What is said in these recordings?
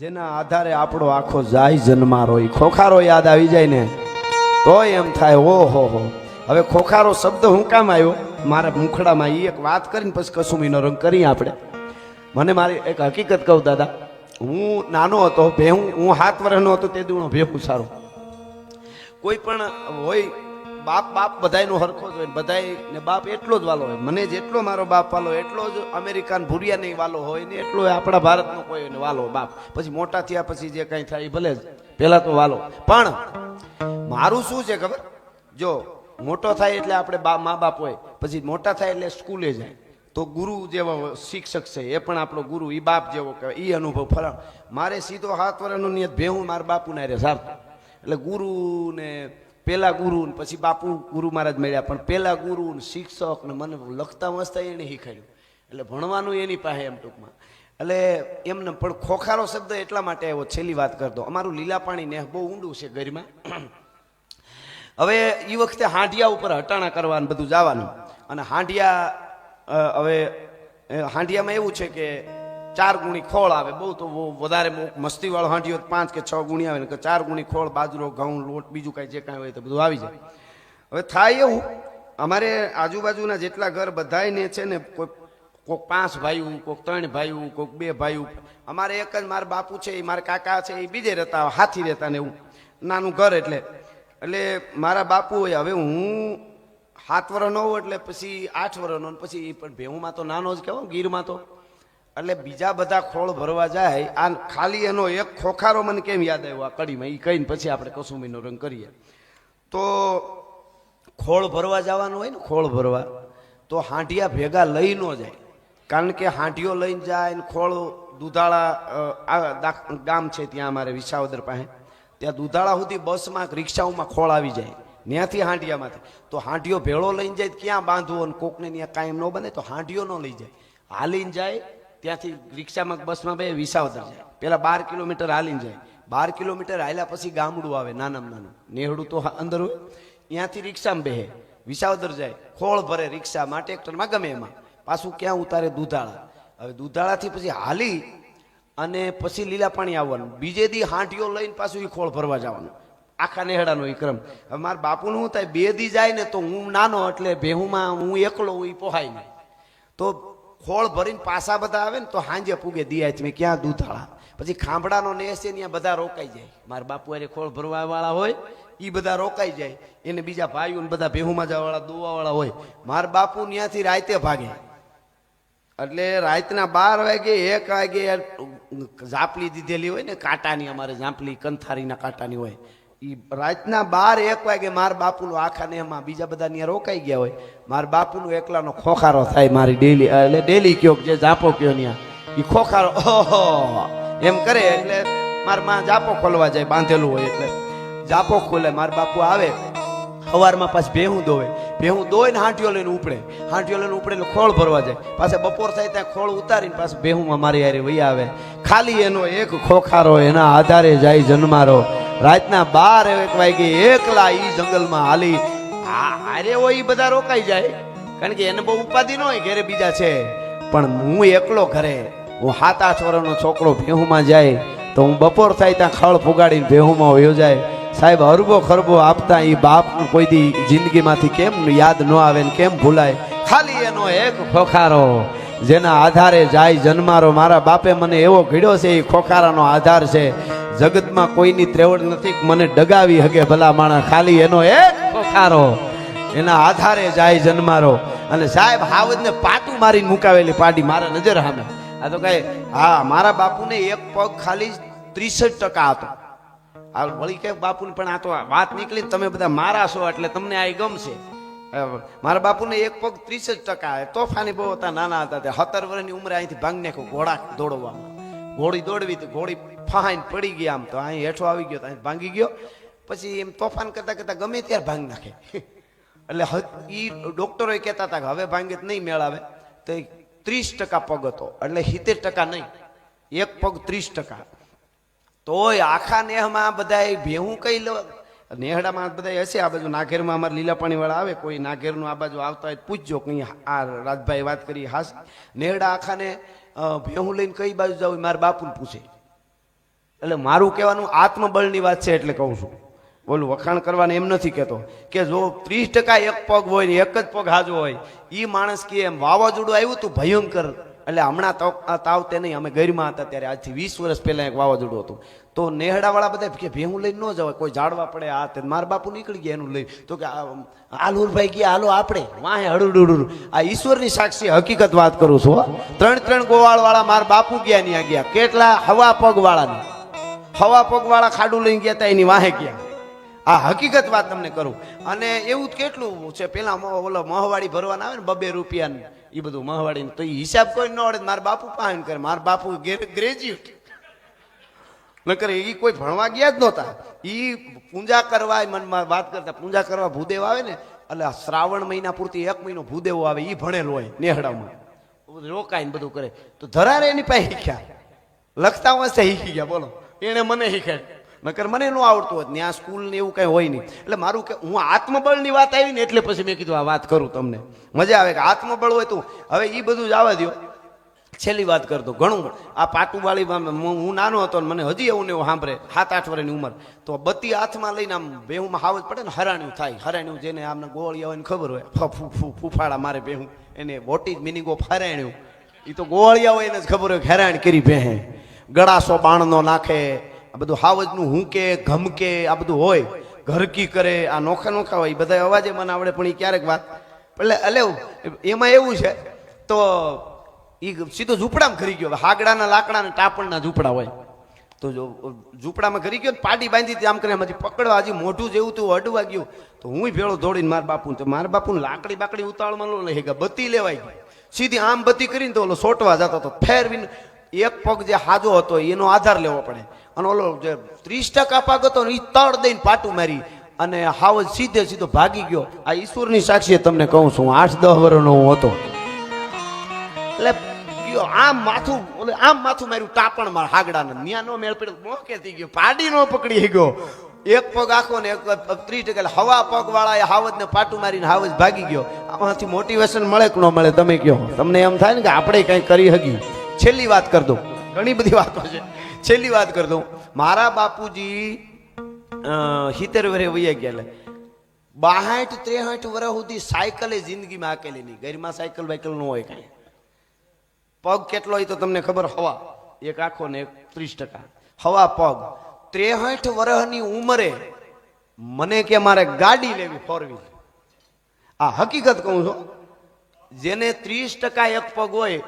જેના આધારે આપણો આખો જાય જન્મારો. ખોખારો યાદ આવી જાય ને, તોય એમ થાય, ઓહો હો. હવે ખોખારો શબ્દ હું કામ આવ્યો? મારા મુખડામાં એ એક વાત કરીને પછી કસુમીનો રંગ કરીએ આપણે. મને મારી એક હકીકત કહું, દાદા. હું નાનો હતો, ભેહું, હું હાથ વર્ષનો હતો, તે દુણો ભેહું સારું. કોઈ પણ હોય બાપ બાપ બધાયનો હરખો જ હોય બધાય ને બાપ એટલો જ વાલો હોય. મને જેટલો મારો બાપ વાલો એટલો જ અમેરિકાન ભૂરિયા નહીં વાલો હોય ને એટલો આપણા ભારતનો કોઈ ને વાલો બાપ. પછી મોટા થયા પછી જે કંઈ થાય એ ભલે જ. પહેલા તો વાલો. પણ મારું શું છે ખબર? જો, મોટો થાય એટલે આપણે બા, મા બાપ હોય. પછી મોટા થાય એટલે સ્કૂલે જાય. તો ગુરુ જેવો શિક્ષક છે, એ પણ આપણો ગુરુ એ બાપ જેવો કહેવાય. એ અનુભવ ફરા મારે સીધો હાથ વર્ષનો નિયત ભેહું મારા બાપુના રે સાહેબ એટલે ગુરુ પેલા ગુરુ ને પછી બાપુ ગુરુ મહારાજ મળ્યા. પણ પેલા ગુરુ ને શિક્ષક ને મને લખતા મસ્તા એને શીખવાડ્યું એટલે ભણવાનું એની પાસે એમ ટૂંકમાં. એટલે એમને પણ ખોખારો શબ્દ એટલા માટે આવ્યો, છેલ્લી વાત કરતો અમારું લીલા પાણી ને બહુ ઊંડું છે ગરીમાં હવે એ વખતે હાંડિયા ઉપર હટાણા કરવાનું બધું જવાનું. અને હાંડિયા હવે હાંઢિયામાં એવું છે કે ચાર ગુણી ખોળ આવે, બહુ તો વધારે મસ્તી મસ્તીવાળો હાંટી તો પાંચ કે છ ગુણી આવે ને ચાર ગુણી ખોળ, બાજરો, ઘઉં, લોટ, બીજું કાંઈ જે કાંઈ હોય તો બધું આવી જાય. હવે થાય એવું, અમારે આજુબાજુના જેટલા ઘર બધાયને છે ને, કોઈ કોઈક પાંચ ભાઈઓ કોઈક ત્રણ ભાઈઓ કોઈક બે ભાઈઓ, અમારે એક જ મારા બાપુ છે, એ મારા કાકા છે, એ બીજે રહેતા હાથી રહેતા ને એવું, નાનું ઘર એટલે. એટલે મારા બાપુ હોય હવે હું સાત વર્ષનો હોઉં એટલે પછી આઠ વર્ષનો ને પછી પણ ભેહુમાં તો નાનો જ કહેવાય, ગીરમાં તો. એટલે બીજા બધા ખોળ ભરવા જાય આ ખાલી એનો એક ખોખારો મને કેમ યાદ આવ્યો આ કડીમાં? એ કહીને પછી આપણે કસુમીનો રંગ કરીએ. તો ખોળ ભરવા જવાનું હોય ને, ખોળ ભરવા, તો હાંડિયા ભેગા લઈ ન જાય. કારણ કે હાંડિયો લઈને જાય ને ખોળ દુધાળા ગામ છે ત્યાં અમારે વિસાવદર પાસે. ત્યાં દુધાળા સુધી બસમાં રિક્ષાઓમાં ખોળ આવી જાય. ત્યાંથી હાંડિયામાંથી તો હાંડિયો ભેળો લઈને જાય ક્યાં બાંધવો અને કોકને ત્યાં કાયમ ન બને તો હાંડિયો ન લઈ જાય. હાલીને જાય ત્યાંથી રિક્ષામાં બસમાં બે વિસાવદર જાય. પેલા બાર કિલોમીટર હાલીને જાય. બાર કિલોમીટર હાલ્યા પછી ગામડું આવે, નાનામાં નાનું. નેહડું તો અંદર હોય. ત્યાંથી રિક્ષામાં બેહે. વિસાવદર જાય. ખોળ ભરે રિક્ષામાં ટ્રેક્ટરમાં ગમે એમાં. પાછું ક્યાં ઉતારે? દૂધાળા. હવે દૂધાળાથી પછી હાલી અને પછી લીલા પાણી આવવાનું. બીજે દી હાંટીઓ લઈને પાછું એ ખોળ ભરવા જવાનું. આખા નેહડાનો એ ક્રમ. હવે મારા બાપુનું શું થાય? બે દી જાય ને તો હું નાનો એટલે ભેહુમાં હું એકલો એ પોહાય નહીં. તો ખોળ ભરીને પાસા બધા આવે ને તો હાંજે પૂગે દિયા તમે ક્યાં દૂધાળા પછી ખાંભડાનો નેસ છે ત્યાં બધા રોકાઈ જાય. મારા બાપુ અરે ખોળ ભરવા વાળા હોય એ બધા રોકાઈ જાય. એને બીજા ભાઈઓ બધા ભેહુમાં જવાવાળા દોવાવાળા હોય. મારા બાપુ ત્યાંથી રાતે ભાગે. એટલે રાતના બાર વાગે, એક વાગે ઝાપલી દીધેલી હોય ને કાંટાની, અમારે ઝાંપલી કંથારીના કાંટાની હોય. ઈ રાતના બાર એક વાગે માર બાપુનું આખા નેહમાં બીજા બધા ત્યાં રોકાઈ ગયા હોય. માર બાપુનું એકલાનો ખોખારો થાય મારી ડેલી એટલે ડેલી કયો જે જાપો કયો ત્યાં એ ખોખારો, ઓહો, એમ કરે એટલે મારમાં જાપો ખોલવા જાય, બાંધેલું હોય એટલે. જાપો ખોલે, માર બાપુ આવે. સવારમાં પાછી ભેહું દોવે ભેહું દોય ને હાંટીઓ લઈને ઉપડે. હાંટીઓ લઈને ઉપડે એટલે ખોળ ભરવા જાય. પાછા બપોર થાય ત્યાં ખોળ ઉતારીને પાછું ભેહુંમાં મારી હારે વહી આવે. ખાલી એનો એક ખોખારો એના આધારે જાય જન્મારો. રાતના બાર એક વાગે એકલા ઈ જંગલમાં હાલી. હારે હોય ઈ બધા રોકાઈ જાય. કારણ કે એને બહુ ઉપાધિ ન હોય ઘરે બીજા છે. પણ હું એકલો ઘરે, હું સાત આઠ વર્ષનો છોકરો ભેહુમાં જાય, તો હું બપોર થાય ત્યાં ખળ ફુગાડીને ભેહુમાં વયો જાય. સાહેબ, હરબો ખરબો આપતા એ બાપ કોઈ દી જિંદગીમાંથી કેમ યાદ ન આવે ને કેમ ભૂલાય? ખાલી એનો એક ખોખારો, જેના આધારે જાય જન્મારો. મારા બાપે મને એવો ઘીડ્યો છે એ ખોખારાનો આધાર છે. જગતમાં કોઈની ત્રેવડ નથી, મને ડગાવી હગે ભલા માણસ. ખાલી એનો એક ખોખારો એના આધારે જાય જન્મારો. અને સાહેબ, હાવજને પાટું મારીને મુકાવેલી પાડી મારા નજર સામે. આ તો કઈ, હા, મારા બાપુને એક પગ ખાલી ત્રીસઠ ટકા હતો. આ વળી કે બાપુને પણ આ તો વાત નીકળી તમે બધા મારા છો એટલે તમને આ ગમશે. મારા બાપુને એક પગ ત્રીસ જ ટકા, તોફાની બહુ હતા, નાના હતા, તે સત્તર વર્ષની ઉંમરે અહીંથી ભાંગ નાખ્યો, ઘોડા દોડવામાં. ઘોડી દોડવી તો ઘોડી ફાઈન પડી ગઈ આમ તો. અહીં હેઠો આવી ગયો તો અહીં ભાંગી ગયો. પછી એમ તોફાન કરતા કરતા ગમે ત્યારે ભાંગ નાખે. એટલે એ ડોક્ટરો કહેતા હતા કે હવે ભાંગે નહીં મેળાવે. તો ત્રીસ ટકા પગ હતો. એટલે સિત્તેર ટકા નહીં. એક પગ ત્રીસ ટકા. તોય આખા નેહમાં બધા ભેહું કઈ નેહડામાં બધા હશે. આ બાજુ નાઘેરમાં અમારે લીલા પાણીવાળા આવે. કોઈ નાઘેરનું આ બાજુ આવતા હોય પૂછજો. કંઈ આ રાજભાઈ વાત કરી હાસ નેહડા આખાને ભેહું લઈને કઈ બાજુ જાઉં મારા બાપુને પૂછે. એટલે મારું કહેવાનું આત્મબળની વાત છે એટલે કહું છું. બોલું, વખાણ કરવાને એમ નથી કહેતો. કે જો ત્રીસ ટકા એક પગ હોય ને એક જ પગ હાજો હોય એ માણસ કે એમ વાવાઝોડું આવ્યું હતું ભયંકર. એટલે હમણાં તાવ તે નહીં, અમે ગરમા હતા ત્યારે. આજથી વીસ વર્ષ પહેલાં એક વાવાઝોડું હતું. તો નેહડાવાળા બધા કે ભેહું લઈને ન જવાય, કોઈ ઝાડવા પડે આ તે મારા બાપુ નીકળી ગયા એનું લઈ. તો કે આલુરભાઈ ગયા, હાલો આપણે. વાહે હળુડુડું આ ઈશ્વરની સાક્ષી હકીકત વાત કરું છું. ત્રણ ત્રણ ગોવાળવાળા મારા બાપુ ગયા ત્યાં ગયા. કેટલા? હવા પગવાળાની. હવા પગ વાળા ખાડું લઈને ગયા હતા એની વાહે ગયા. આ હકીકત વાત તમને કરું. અને એવું કેટલું છે, પેલા ઓલો મહવાડી ભરવાના આવે ને બબે રૂપિયાની એ બધું મહવાડી તો એ હિસાબ કોઈ ન આવડે મારા બાપુ પાસે કરે. મારા બાપુ ગ્રેજ્યુએટ નકર એ કોઈ ભણવા ગયા જ નહોતા. એ પૂજા કરવા મનમાં વાત કરતા, પૂજા કરવા ભૂદેવ આવે ને, એટલે શ્રાવણ મહિના પૂરતી એક મહિનો ભૂદેવો આવે એ ભણેલો હોય નેહડામાં. રોકાઈને બધું કરે. તો ધરારે એની પાસે શીખ્યા. લખતા વાંચતા શીખી ગયા, બોલો. એણે મને શીખાય. નકર મને ન આવડતું હોત ત્યાં સ્કૂલ ને એવું કઈ હોય નહીં. એટલે મારું કે, હું આત્મબળની વાત આવી ને, એટલે પછી મેં કીધું, આ વાત કરું તમને. મજા આવે કે આત્મબળ હોય તું, હવે એ બધું જ આવવા દો છેલ્લી વાત કરતો ઘણું આ પાટુવાળીમાં હું નાનો હતો ને મને હજી એવું ને એવું સાંભળે સાત આઠ વર્ષની ઉંમર. તો બત્તી હાથમાં લઈને આમ બેહુમાં હાવજ પડે ને હરાણ્યું થાય. હરાણ્યું જેને આમને ગોળિયા હોય ખબર હોય, ફ- ફૂ ફૂ ફૂફાડા મારે બેહું. એને વોટી ઇઝ ફરાણ્યું ઓફ એ તો ગોળિયા હોય એને જ ખબર હોય હેરાણ કરી બેહે. ગળાસો બાણનો નાખે. આ બધું હાવજનું હુંકે, ઘમકે, આ બધું હોય. ઘરકી કરે, આ નોખા નોખા હોય બધા અવાજે મને આવડે, પણ એ ક્યારેક વાત એટલે એટલે એમાં એવું છે, તો એ સીધો ઝૂંપડામાં ઘરી ગયો. હાગડાના હાગડાના લાકડાના ટાપણના ઝૂંપડા હોય. તો જો ઝૂંપડામાં ઘરી ગયો ને પાડી બાંધી આમ કરીને એમાંથી પકડવા હજી મોઢું જેવું તું અડવા ગયું. તો હું ભેળો દોડીને મારા બાપુ તો મારા બાપુ લાકડી બાકડી ઉતાળમાં લો ગયા બત્તી લેવાઈ ગઈ. સીધી આમ બત્તી કરીને તો ઓલો સોટવા જતો હતો. ફેરવીને એક પગ જે હાજો હતો, એનો આધાર લેવો પડે. અને ઓલો જે ત્રીસ ટકા પાક હતો ને એ તળ દઈને પાટું મારી અને હાવ સીધે સીધો ભાગી ગયો. આ ઈશ્વરની સાક્ષીએ તમને કહું છું આઠ દસ વર્ષનો હું હતો. એટલે ગયો, આમ માથું, ઓલે આમ માથું માર્યું ટાપણ માર હાગડાને. ન્યા નો મેળ પડ્યો, મોકે થઈ ગયો, પાડી નો પકડી ગયો. એક પગ આખો ને એક ત્રીસ ટકા હવા પગ વાળા એ હાવજ ને પાટું મારીને હાવજ ભાગી ગયો. આમાંથી મોટિવેશન મળે કે ન મળે, તમે કયો તમને એમ થાય ને કે આપણે કંઈ કરી હગી. છેલ્લી વાત કરી દઉં. ઘણી બધી વાતો છે. છેલ્લી વાત કરી દઉં. મારા બાપુજી સિત્તેર વરે વૈયા ગયા બાહાઠ ત્રેહાઠ વર્ષ સુધી સાયકલે જિંદગીમાં આકેલી નહીં. ઘરમાં સાયકલ વાયકલ ન હોય કાંઈ. પગ કેટલો હોય તો તમને ખબર? હવા. એક આખો ને ત્રીસ ટકા. હવા, પગ. ત્રેસઠ વર્ષની ઉંમરે મને કે મારે ગાડી લેવી ફોર વ્હીલ. આ હકીકત કહું છું. જેને ત્રીસ ટકા એક પગ હોય,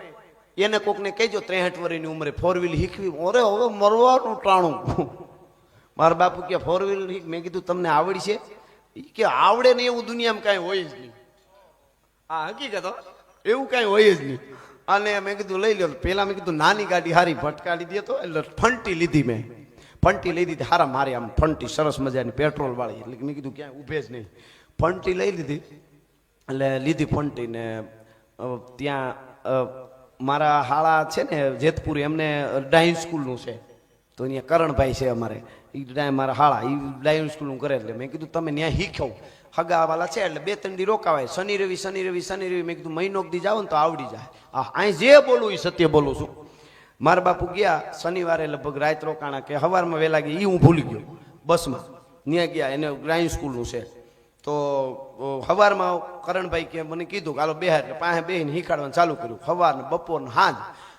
એને કોકને કહેજો ત્રેસઠ વર્ષની ઉંમરે ફોર વ્હીલ શીખવી. ઓરે હવે મરવાનું ટાણું. મારા બાપુ કે ફોર વ્હીલ મેં કીધું, તમને આવડી છે કે, આવડે ને એવું દુનિયામાં કાંઈ હોય જ નહીં. આ હકીકત. એવું કાંઈ હોય જ નહીં. અને મેં કીધું, લઈ લો પેલા મેં કીધું, નાની ગાડી હારી ભટકાડી દે તો, એટલે ફંટી લીધી મેં. ફંટી લઈ દીધી હારા મારી આમ ફંટી, સરસ મજાની પેટ્રોલ વાળી. એટલે મેં કીધું, ક્યાંય ઊભે જ નહીં. ફંટી લઈ લીધી, એટલે લીધી ફંટી ને ત્યાં મારા હાળા છે ને, જેતપુર, એમને ડાઇન સ્કૂલનું છે. તો અહીંયા કરણભાઈ છે અમારે. એ મારા હાળા એ ડાયન સ્કૂલનું કરે એટલે મેં કીધું, તમે ત્યાં શીખ્યો. હગાવાલા છે એટલે બે, ત્રણ દી રોકાવાય. શનિ રવિ શનિ રવિ શનિ રવિ. મેં કીધું મહિનો દી જાઓ ને તો આવડી જાય. આ અહીં જે બોલું એ સત્ય બોલું છું. મારા બાપુ ગયા શનિવારે લગભગ રાત રોકાણા કે સવારમાં વહેલા ગયા એ હું ભૂલી ગયો. બસમાં. ત્યાં ગયા, એને ગ્રાઇન સ્કૂલનું છે. તો સવારમાં કરણભાઈ કે મને કીધું કે હાલો બે એટલે પાસે બેહીને શીખાડવાનું ચાલુ કર્યું. સવાર બપોરને બપોર હાંજ.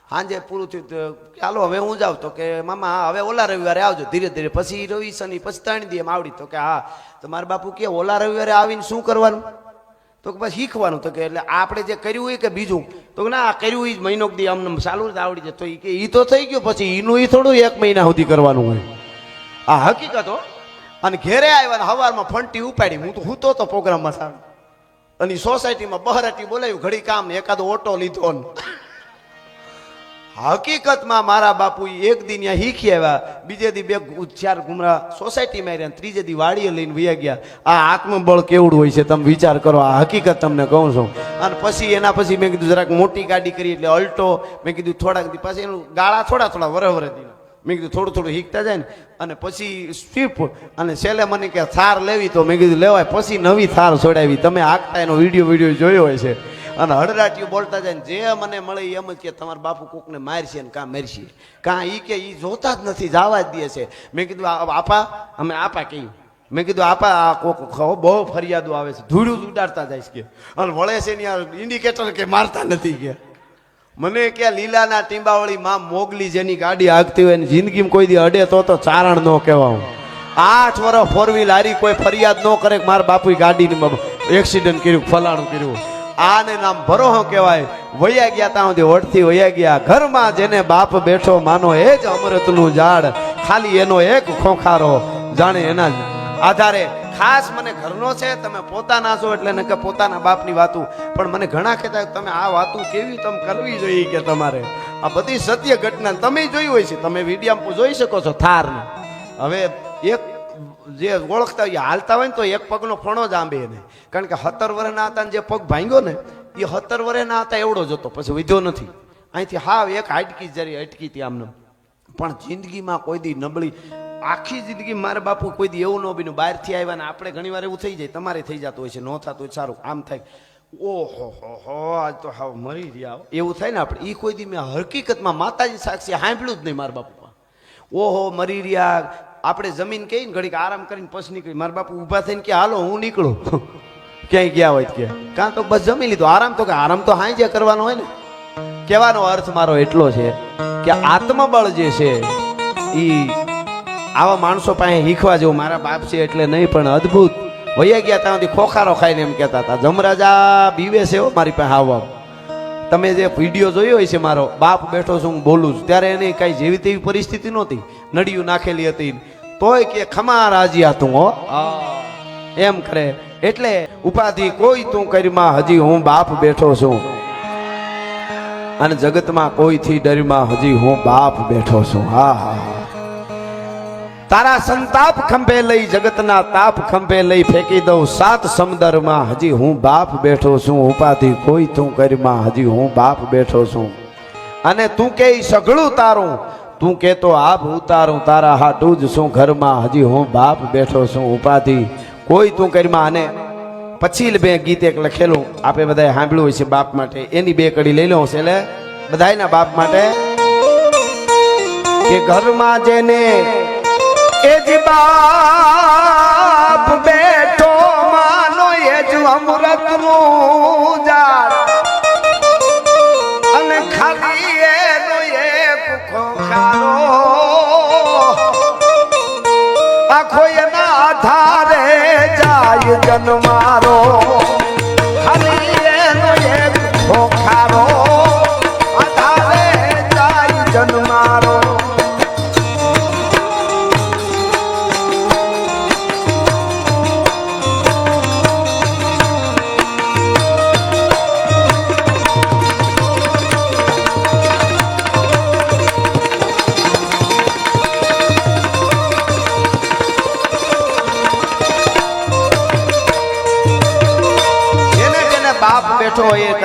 સાંજે પૂરું થયું તો ચાલો હવે હું જાઉં. તો કે, મામા હવે ઓલા રવિવારે આવજો. ધીરે ધીરે. પછી રવિ શનિ, પછી ત્રણ દી એમ આવડી. તો કે, હા, તો મારા બાપુ કે, ઓલા રવિવારે આવીને શું કરવાનું? તો કે, બસ શીખવાનું. તો કે, એટલે આપણે જે કર્યું હોય કે બીજું? તો કે, ના કર્યું એ જ. મહિનો દી અમને ચાલુ જ આવડી જાય. તો એ કે એ તો થઈ ગયું. પછી એનું એ થોડું એક મહિના સુધી કરવાનું હોય. આ હકીકત હો. અને ઘેરે આવ્યા ને હવારમાં ફંટી ઉપાડી. હું તો હું તો પ્રોગ્રામમાં સારું. અને સોસાયટીમાં બહરાટી બોલાવ્યું ઘડી કામ ને એકાદો ઓટો લીધો ને. હકીકતમાં મારા બાપુ એક દિન ત્યાં શીખી આવ્યા. બીજે દી બે ચાર ગુમરા સોસાયટીમાં રહ્યા ત્રીજે દી વાડીએ લઈને વયા ગયા. આ આત્મબળ કેવડું હોય છે તમે વિચાર કરો, આ હકીકત તમને કહું છું. અને પછી એના પછી મેં કીધું જરાક મોટી ગાડી કરી એટલે અલ્ટો. મેં કીધું થોડાક દી પછી એનું ગાળા થોડા થોડા વરે વરે દી મેં કીધું થોડું થોડું શીખતા જાય ને. અને પછી સ્વીપ અને છેલ્લે મને કે થાર લેવી તો મેં કીધું, લેવાય. પછી નવી થાર છોડાવી તમે આખતા એનો વીડિયો વીડિયો જોયો હોય છે. અને હડરાટીઓ બોલતા જાય ને જે મને મળે એમ જ કે તમારા બાપુ કોકને મારશે ને કાં મારશે. કાં એ કે એ જોતા જ નથી, જવા જ દે છે. મેં કીધું આપા, અમે આપા કહ્યું મેં કીધું, આપા, આ કોક બહુ ફરિયાદો આવે છે. ધૂળું જ ઉડાડતા જાય છે અને વળે છે ને ઇન્ડિકેટર કે મારતા નથી કે. મને કે લીલાના ટીંબાવળી માં મોગલી જેની ગાડી આગતી હોય જિંદગીમાં કોઈ દી અડે તો તો ચારણ ન કહેવાય. આઠ વર્ષ ફોર વ્હીલ હારી કોઈ ફરિયાદ ન કરે કે મારા બાપુ ગાડીની એક્સિડન્ટ કર્યું, ફલાણું કર્યું. આને નામ ભરોહો કહેવાય. વયા ગયા ત્યાં સુધી વળથી વયા ગયા. ઘરમાં જેને બાપ બેઠો માનો એ જ અમૃતનું ઝાડ. ખાલી એનો એક ખોખારો. જાણે એના આધારે ખાસ મને ઘરનો છે, તમે પોતાના છો એટલે ને કે પોતાના બાપની વાતું. પણ મને ઘણા કહેતા તમે આ વાતું કેવી તમે કરવી જોઈએ કે તમારે. આ બધી સત્ય ઘટના તમે જોઈ હોય છે. તમે વિડીયામાં જોઈ શકો છો થાર હવે એક જે ઓળખતા હોય હાલતા હોય ને તો એક પગનો ફણો જ આંબે એને. કારણ કે હતર વરના હતા ને જે પગ ભાંગ્યો ને, એ સત્તર વર્ષના હતા એવડો જ હતો, પછી વિધો નથી. અહીંથી હાવ એક હાટકી જરી અટકી હતી આમને. પણ જિંદગીમાં કોઈ દી નબળી, આખી જિંદગી મારા બાપુ કોઈ દી એવું ન બન્યું. બહારથી આવ્યા ને આપણે ઘણી વાર એવું થઈ જાય, તમારે થઈ જતું હોય છે, ન થતું હોય, સારું, આમ થાય. ઓહો, હો હો, આજ તો હાવ મરી રહ્યા. એવું થાય ને આપણે એ કોઈ દી મેં હકીકતમાં માતાજી સાક્ષી સાંભળ્યું જ નહીં મારા બાપુ ઓહો, મરી રહ્યા આપણે જમીન કહીને ઘડીક આરામ કરીને પછી નીકળી. મારા બાપુ ઊભા થઈને કે હાલો, હું નીકળું. ક્યાંય ગયા હોય કે કાં તો બસ જમી લીધું. આરામ તો કે, આરામ તો હાઈ જે કરવાનો હોય ને. કહેવાનો અર્થ મારો એટલો છે કે આત્મબળ જે છે એ આવા માણસો પાસે શીખવા જેવું મારા બાપ છે એટલે નહીં, પણ અદ્ભુત. વૈયા ગયા ત્યાંથી ખોખારો ખાઈને એમ કહેતા હતા, જમરાજા, બીવે છે હો મારી પાસે આવવા તમે જે વીડિયો જોયો હોય છે મારો, બાપ બેઠો છું, હું બોલું છું. ત્યારે એને કાંઈ જેવી તેવી પરિસ્થિતિ નહોતી. નડિયું નાખેલી હતી તોય કે ખમા રાજી તું હો. એમ કરે. એટલે ઉપાધિ કોઈ તું કરીમાં હજી હું બાપ બેઠો છું. અને જગતમાં કોઈથી ડરીમાં હજી હું બાપ બેઠો છું. હા હા તારા સંતાપ ખંભે લઈ જગતના તાપ ખંભે લઈ ફેંકી દઉં. સાત સમદરમાં હજી હું બાપ બેઠો છું. ઉપાધિ કોઈ તું કરીમાં હજી હું બાપ બેઠો છું. અને તું કે સઘળું તારું. તું કહેતો આપ ઉતારું, તારા હાટું જ શું ઘરમાં હજી હું બાપ બેઠો છું, ઉપાધિ કોઈ તું કરીમાં અને પછી બે ગીત એક લખેલું, આપે બધાએ સાંભળ્યું હોય છે બાપ માટે. એની બે કડી લઈ લઉં છે એટલે બધાયના બાપ માટે. કે ઘરમાં જેને એ જ બાપ બેઠો માનો, એ જ અમૃતનું ઝાડ જન્મારો ખાલી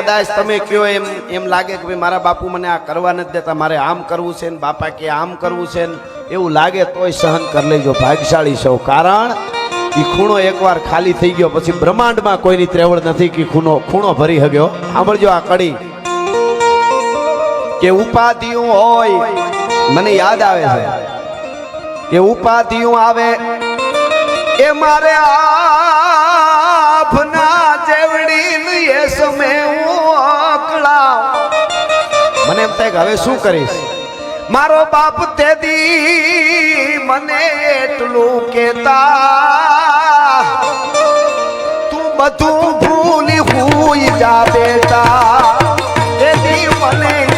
કદાચ તમે કયો એમ એમ લાગે કે ભાઈ મારા બાપુ મને આ કરવા નથી દેતા, મારે આમ કરવું છે ને, બાપા કે આમ કરવું છે ને, એવું લાગે તોય સહન કરી લેજો ભાગ્યશાળી સૌ કારણ એ ખૂણો એકવાર ખાલી થઈ ગયો, પછી બ્રહ્માંડમાં કોઈની ત્રેવડ નથી કે ખૂણો ખૂણો ભરી હગ્યો. સાંભળજો આ કડી. કે ઉપાધિઓ હોય, મને યાદ આવે છે. કે ઉપાધિઓ આવે, એ મારે આપના મને એમ થાય કે હવે શું કરીશ? મારો બાપ તે દી મને એટલું કેતા તું બધું ભૂલી હુઈ જા બેટા. દી મને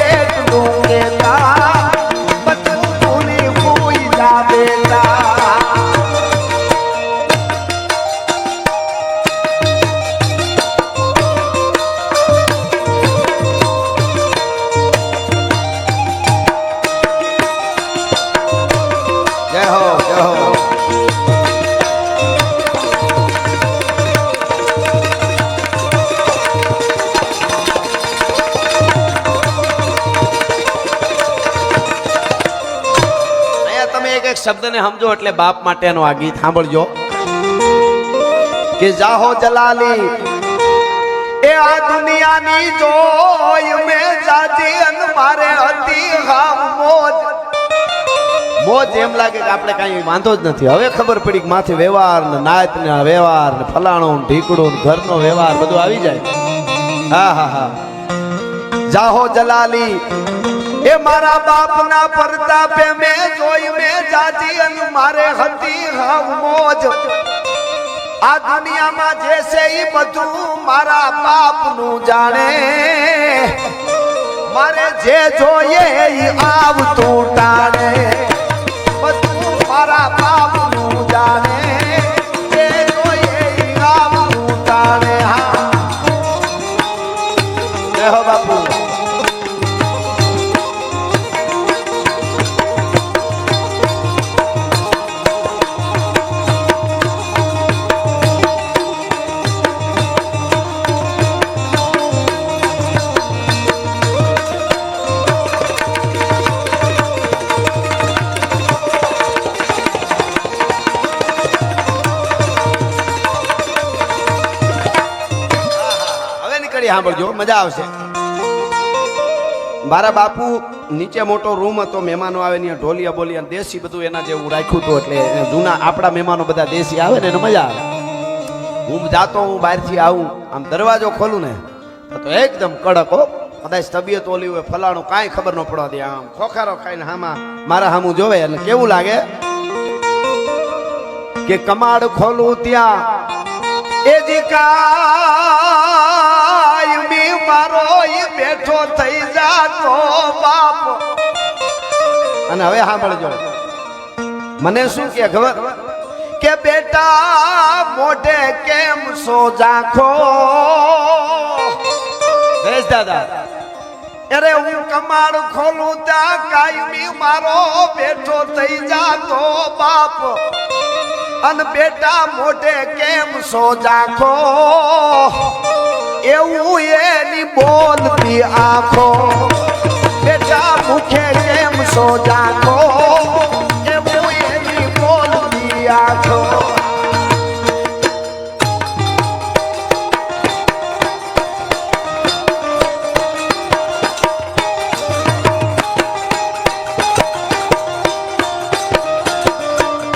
એટલે બાપ માટેનો આ ગીત સાંભળજો. કે જાહો જલાલી એ આ દુનિયાની જોય મે જાતી અન મારે હતી હાવ મોજ. મોજ એમ લાગે કે આપણે કાંઈ વાંધો જ નથી. હવે ખબર પડી કે માથે વ્યવહાર ને નાત ને વ્યવહાર ને ફલાણું ને ઢીકડું ને ઘરનો વ્યવહાર બધું આવી જાય. હા હા હા. જાહો જલાલી એ મારા બાપના પરતાપે મે જોઈ, મેં જાજી અને મારે હતી હાવ મોજ. આ દુનિયામાં જે છે એ બધું મારા બાપનું જાણે. મારે જે જોઈએ એ આવતું ટાણે. બધું મારા બાપનું જાણે. આવશે. મારા બાપુ નીચે મોટો રૂમ હતો, મહેમાનો આવે ને ઢોલિયા બોલિયા દેશી બધું એના જેવું રાખ્યું હતું એટલે જૂના આપણા મહેમાનો બધા દેશી આવે ને એને મજા આવે. હું જાતો, હું બહારથી આવું. આમ દરવાજો ખોલું ને, તો એકદમ કડક હો. કદાચ તબિયત ઓલી હોય, ફલાણું કાંઈ ખબર ન પડવા દે. આમ ખોખારો ખાઈને હામાં, મારા હામું જોવે એટલે કેવું લાગે? કે કમાડ ખોલું ત્યાં. એ જી થઈ જાતો બાપ. અને હવે સાંભળજો. મને શું કે ખબર? કે બેટા, મોઢે કેમ સો જાખો બેસ દાદા. અરે હું કમાડ ખોલું ત્યાં કાયમી મારો બેઠો થઈ જાતો બાપ. અને બેટા, મોઢે કેમ સો જાખો એવું એની બોલતી આંખો. બેટા મુખે કેમ સો જાખો એવું એની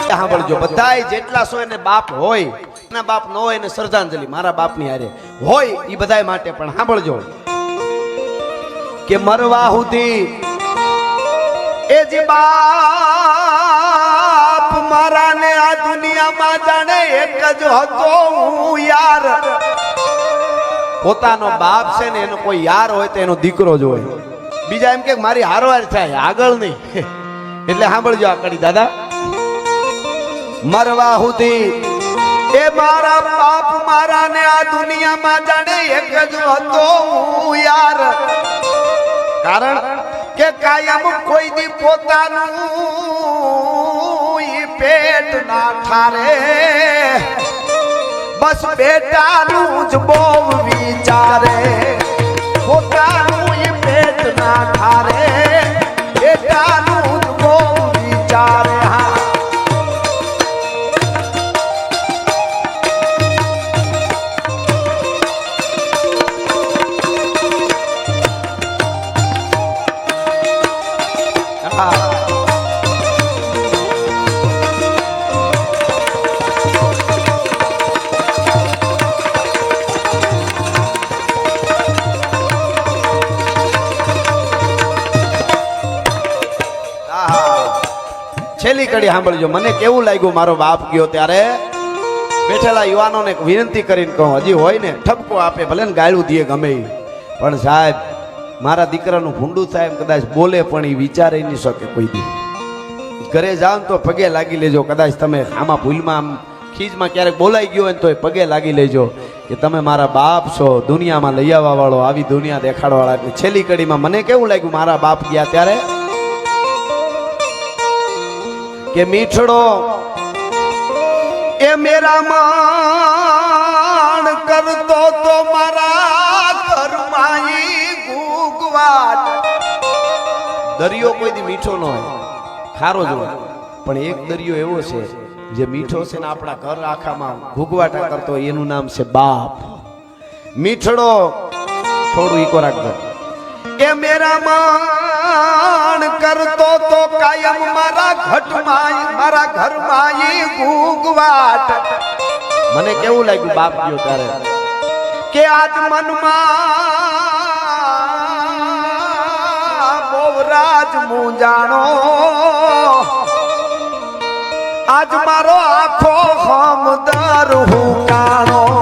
સાંભળજો, બધાય જેટલા સો એને બાપ હોય એના બાપ ન હોય એને શ્રદ્ધાંજલિ, મારા બાપની હારે. હોય એ બધાય માટે પણ સાંભળજો. કે મરવા સુધી એ જે બાપ મારા ને આ દુનિયામાં જાણે એક જ હતો હું યાર. પોતાનો બાપ છે ને એનો કોઈ યાર હોય તો એનો દીકરો જ હોય. બીજા એમ કે મારી હારવાર થાય, આગળ નહીં. એટલે સાંભળજો આ કડી, દાદા. મરવા સુધી એ મારા બાપ મારા ને આ દુનિયામાં જાણે એક જ હતો હું યાર. કારણ કે કાયમ કોઈ દી પોતાનું પેટ ના ઠારે. બસ બેટાનું જ બહુ વિચારે. પોતાનું છેલ્લી કડી સાંભળજો. મને કેવું લાગ્યું, મારો બાપ ગયો ત્યારે? બેઠેલા યુવાનોને વિનંતી કરીને કહું, હજી હોય ને, ઠપકો આપે, ભલે ને ગાળું દે ગમે. પણ સાહેબ, મારા દીકરાનું ભૂંડું થાય એમ કદાચ બોલે પણ એ વિચારે નહીં શકે કોઈ દી. ઘરે જાઓ તો પગે લાગી લેજો. કદાચ તમે આમાં ભૂલમાં આમ ખીજમાં ક્યારેક બોલાઈ ગયો હોય ને એ પગે લાગી લેજો કે તમે મારા બાપ છો, દુનિયામાં લઈ આવવા વાળો આવી દુનિયા દેખાડવાળા વાળા છેલ્લી કડીમાં મને કેવું લાગ્યું, મારા બાપ ગયા ત્યારે? કે મીઠડો એ મેરા માણ કરતો તો મારા ઘરમાઈ ગુગવાટ દરિયો કોઈ દી મીઠો ન હોય, ખારો જ હોય. પણ એક દરિયો એવો છે, જે મીઠો છે ને આપણા ઘર આખામાં ઘૂગવાટા કરતો એનું નામ છે બાપ. મીઠડો, થોડું ઈકો રાખજો. એ મેરા માણ કરતો તો કાયમ મારા ઘટમાં મારા ઘરમાં એ ગુગવાટ મને કેવું લાગ્યું બાપ ગયો ત્યારે? કે આજ મનમાં બોવરાજ મુંજાણો આજ મારો આખો હમદર હુકાણો મનમાં